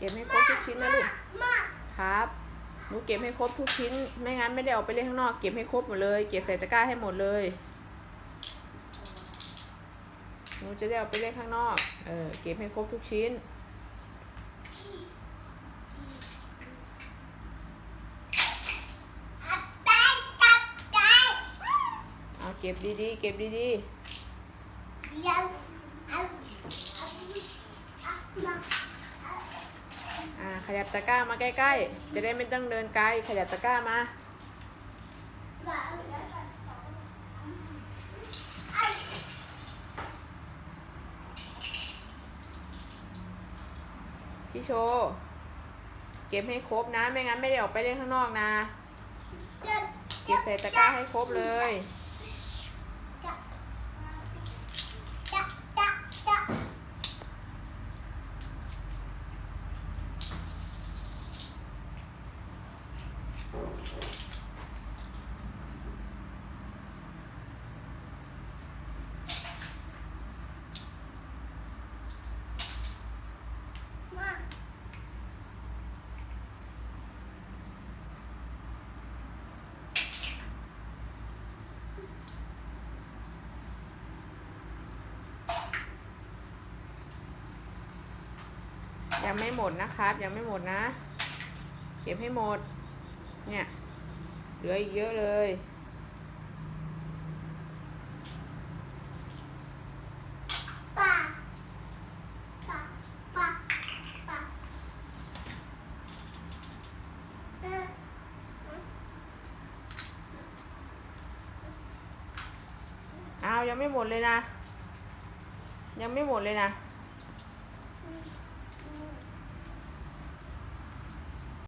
เก็บให้ครบทุกชิ้นนะลูกครับหนูเก็บให้ครบทุกชิ้น ไม่งั้นไม่ได้ออกไปเล่นข้างนอกเก็บให้ครบหมดเลย เก็บใส่ตะกร้าให้หมดเลยหนูจะได้ออกไปเล่นข้างนอก เออเก็บให้ครบทุกชิ้น เอาเก็บดีๆ เก็บดีๆ อ่า ข ยับตะกร้ามาใกล้ๆ จะได้ไม่ต้องเดินไกล ขยับตะกร้ามา พี่โชว์เก็บให้ครบนะ ไม่งั้นไม่ได้ออกไปเล่นข้างนอกนะ เก็บใส่ตะกร้าให้ครบเลย ยังไม่หมดนะครับ ยังไม่หมดนะ เก็บให้หมด เนี่ย เหลืออีกเยอะเลยอ้าวยังไม่หมดเลยนะ ยังไม่หมดเลยนะ